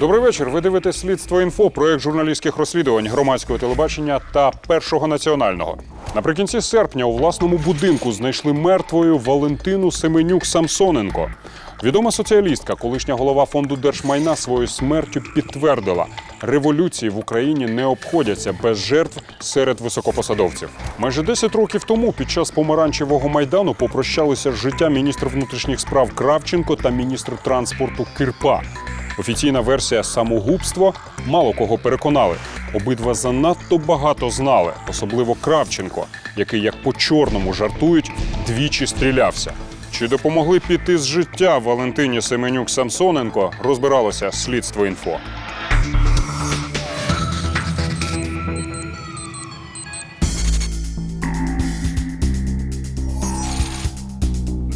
Добрий вечір. Ви дивитесь слідство інфо, проект журналістських розслідувань громадського телебачення та першого національного. Наприкінці серпня у власному будинку знайшли мертвою Валентину Семенюк Самсоненко. Відома соціалістка, колишня голова фонду держмайна своєю смертю підтвердила, революції в Україні не обходяться без жертв серед високопосадовців. Майже 10 років тому, під час помаранчевого майдану, попрощалися життя міністр внутрішніх справ Кравченко та міністр транспорту Кирпа. Офіційна версія самогубство мало кого переконали. Обидва занадто багато знали, особливо Кравченко, який, як по чорному жартують, двічі стрілявся. Чи допомогли піти з життя Валентині Семенюк Самсоненко? Розбиралося слідство інфо. –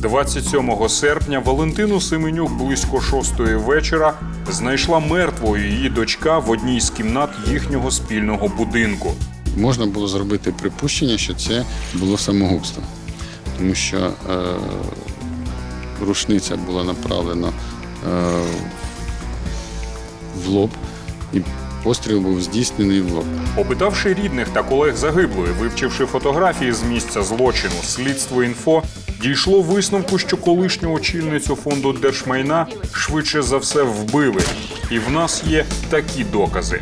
27 серпня Валентину Семенюк близько шостої вечора знайшла мертвою її дочка в одній з кімнат їхнього спільного будинку. Можна було зробити припущення, що це було самогубство, тому що е, рушниця була направлена е, в лоб, і постріл був здійснений в лоб. Опитавши рідних та колег загиблої, вивчивши фотографії з місця злочину, слідство інфо дійшло висновку, що колишню очільницю фонду держмайна швидше за все вбили. І в нас є такі докази.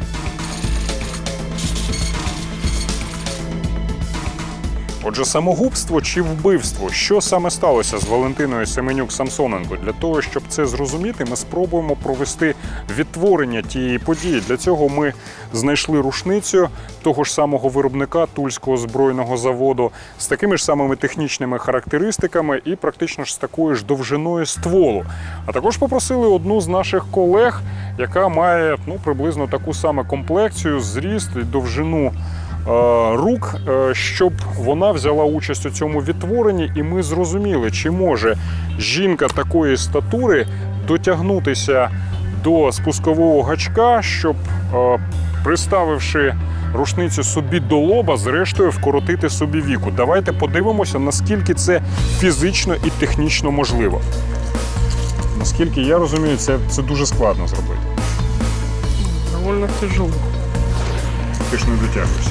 Отже, самогубство чи вбивство? Що саме сталося з Валентиною Семенюк Самсоненко? Для того, щоб це зрозуміти, ми спробуємо провести відтворення тієї події. Для цього ми знайшли рушницю того ж самого виробника Тульського збройного заводу з такими ж самими технічними характеристиками і практично ж з такою ж довжиною стволу. А також попросили одну з наших колег, яка має ну приблизно таку саму комплекцію, зріст і довжину рук, е, щоб вона взяла участь у цьому відтворенні, і ми зрозуміли, чи може жінка такої статури дотягнутися до спускового гачка, щоб, е, приставивши рушницю собі до лоба, зрештою вкоротити собі віку. Давайте подивимося, наскільки це фізично і технічно можливо. Наскільки я розумію, це, це дуже складно зробити. Довольно тяжело. Не дотягуєшся.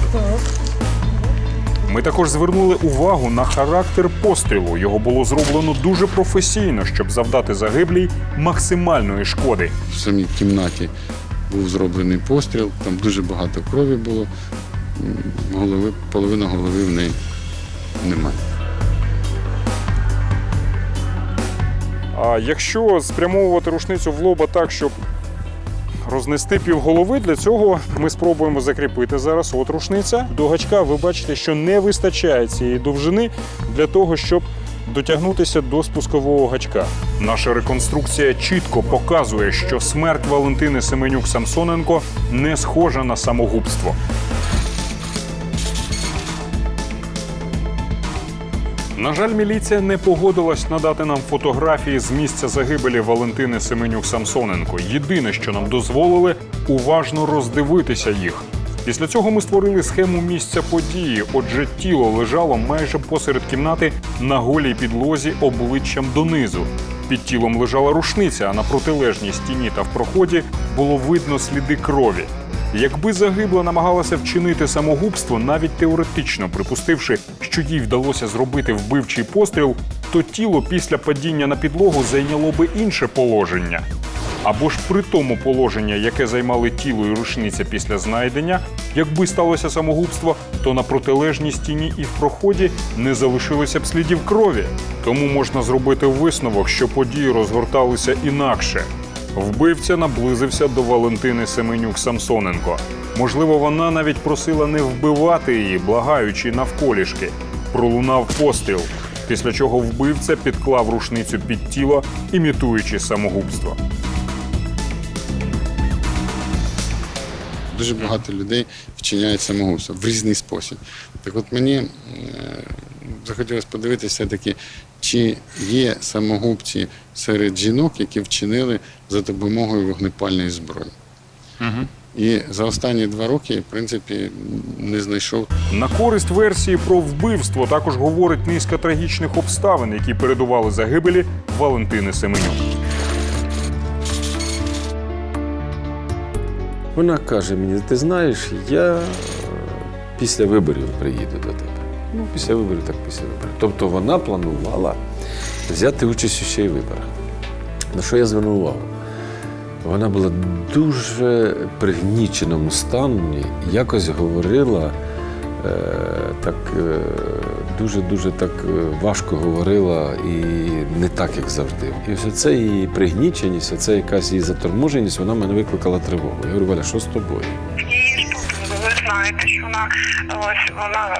Ми також звернули увагу на характер пострілу. Його було зроблено дуже професійно, щоб завдати загиблій максимальної шкоди. В самій кімнаті був зроблений постріл, там дуже багато крові було, голови, половина голови в неї немає. А якщо спрямовувати рушницю в лоба так, щоб рознести півголови, для цього ми спробуємо закріпити зараз от рушниця. До гачка ви бачите, що не вистачає цієї довжини для того, щоб дотягнутися до спускового гачка. Наша реконструкція чітко показує, що смерть Валентини Семенюк Самсоненко не схожа на самогубство. На жаль, міліція не погодилась надати нам фотографії з місця загибелі Валентини Семенюк Самсоненко. Єдине, що нам дозволили, уважно роздивитися їх. Після цього ми створили схему місця події. Отже, тіло лежало майже посеред кімнати на голій підлозі обличчям донизу. Під тілом лежала рушниця, а на протилежній стіні та в проході було видно сліди крові. Якби загибла намагалася вчинити самогубство, навіть теоретично припустивши, що їй вдалося зробити вбивчий постріл, то тіло після падіння на підлогу зайняло би інше положення. Або ж при тому положення, яке займали тіло і рушниця після знайдення, якби сталося самогубство, то на протилежній стіні і в проході не залишилося б слідів крові. Тому можна зробити висновок, що події розгорталися інакше. Вбивця наблизився до Валентини Семенюк Самсоненко. Можливо, вона навіть просила не вбивати її, благаючи навколішки. Пролунав постріл, після чого вбивця підклав рушницю під тіло, імітуючи самогубство. Дуже багато людей вчиняють самогубство в різний спосіб. Так от мені е, захотілося подивитися таки, чи є самогубці серед жінок, які вчинили за допомогою вогнепальної зброї. Угу. І за останні два роки, в принципі, не знайшов На користь версії про вбивство також говорить низка трагічних обставин, які передували загибелі Валентини Семенюк. Вона каже мені: ти знаєш, я після виборів приїду до тебе. Ну, після виборів, так після виборів. Тобто вона планувала взяти участь у ще й виборах. На що я звернув увагу? Вона була в дуже пригніченому стані, якось говорила е, так дуже-дуже так е, важко говорила і не так, як завжди. І все це її пригніченість, оце якась її заторможеність, вона мене викликала тривогу. Я говорю, Валя, що з тобою? Ж. Ви знаєте, що вона ось вона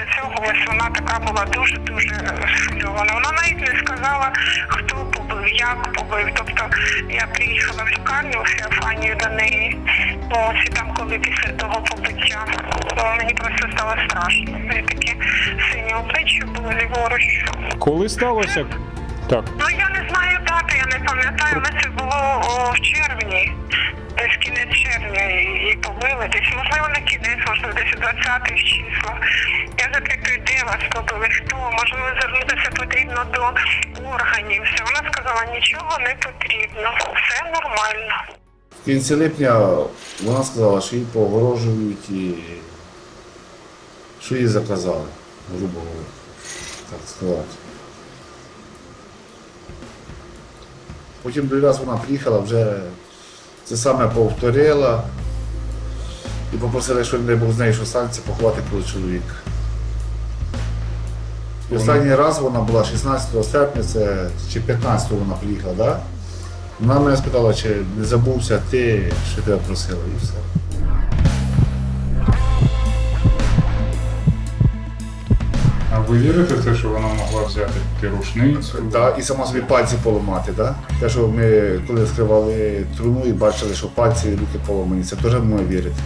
після цього ось вона така була дуже дуже схвильована. Вона навіть не сказала, хто побив, як побив. Тобто я приїхала в лікарню у Феофанію до неї. Ось і там, коли після того побиття, то мені просто стало страшно. Мене такі сині обличчя були ліворуч. Коли сталося? Так. Ну я не знаю дати, я не пам'ятаю, але це було о, в червні. Десь кінець червня її побили. Десь можливо не кінець, можливо, десь у 20 числа. Я запитую, де вас побили, хто? Можливо, звернутися потрібно до органів. Все. Вона сказала, нічого не потрібно. Все нормально. В кінці липня вона сказала, що їй погрожують і що їй заказали, грубо говоря, так сказати. Потім другий раз вона приїхала, вже це саме повторила і попросили, що не був з нею, що станеться поховати коло чоловіка. І останній раз вона була 16 серпня, це чи 15 вона приїхала. Да? Вона мене спитала, чи не забувся ти, що тебе просила, і все. А ви вірите в те, що вона могла взяти рушницю? Да, і сама собі пальці поламати, да? Те, що ми коли скривали труну і бачили, що пальці і руки поломані, це теж можна вірити.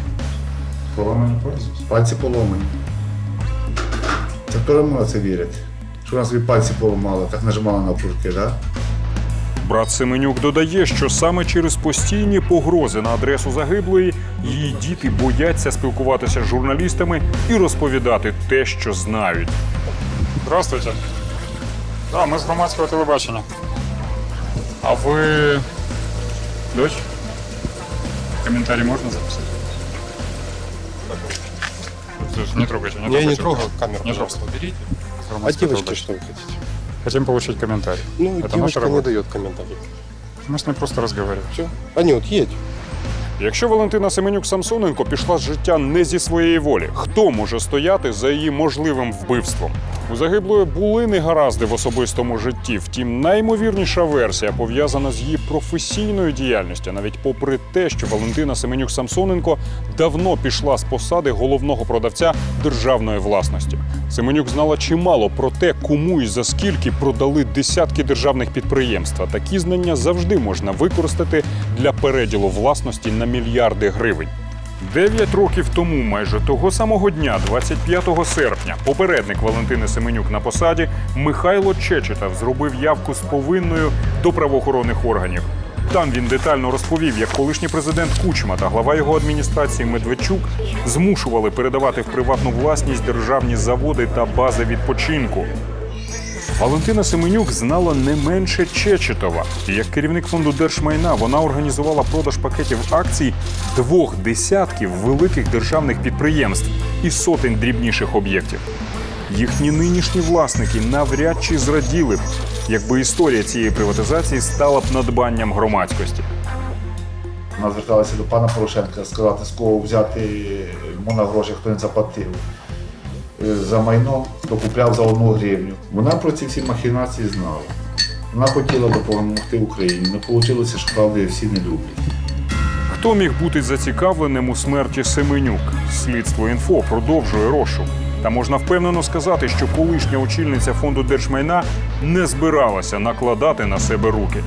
Поламані пальці? Пальці поломані. Можна це вірити. Що вона собі пальці поламала, так нажимала на курки, да? Брат Семенюк додає, що саме через постійні погрози на адресу загиблої її діти бояться спілкуватися з журналістами і розповідати те, що знають. Здравствуйте. Да, ми з громадського телебачення. А ви. Дочь? Комментарий можно записать? Слушай, Не трогайте, не Я трогайте. не трогал камеру, Не пожалуйста, трогайте. уберите. А Громадское девочки телебачение. что вы хотите? Хотим получить комментарий. Ну, Это наша девочка не работа. дает комментариев. Мы с ней просто разговариваем. Все. Анют, едь. Якщо Валентина Семенюк Самсоненко пішла з життя не зі своєї волі, хто може стояти за її можливим вбивством? У загиблої були негаразди в особистому житті. Втім, найімовірніша версія пов'язана з її професійною діяльністю, навіть попри те, що Валентина Семенюк Самсоненко давно пішла з посади головного продавця державної власності. Семенюк знала чимало про те, кому і за скільки продали десятки державних підприємств. А Такі знання завжди можна використати для переділу власності на мільярди гривень. Дев'ять років тому, майже того самого дня, 25 серпня, попередник Валентини Семенюк на посаді Михайло Чечетов зробив явку з повинною до правоохоронних органів. Там він детально розповів, як колишній президент Кучма та глава його адміністрації Медведчук змушували передавати в приватну власність державні заводи та бази відпочинку. Валентина Семенюк знала не менше Чечетова. Як керівник фонду держмайна вона організувала продаж пакетів акцій двох десятків великих державних підприємств і сотень дрібніших об'єктів. Їхні нинішні власники навряд чи зраділи б, якби історія цієї приватизації стала б надбанням громадськості. Вона зверталася до пана Порошенка сказати, з кого взяти можна гроші, хто не заплатив. Е, За майно, хто купляв за одну гривню. Вона про ці всі махінації знала. Вона хотіла допомогти Україні, але вийшло, що правди всі не люблять. Хто міг бути зацікавленим у смерті Семенюк? Слідство інфо продовжує розшук. Та можна впевнено сказати, що колишня очільниця фонду держмайна не збиралася накладати на себе руки.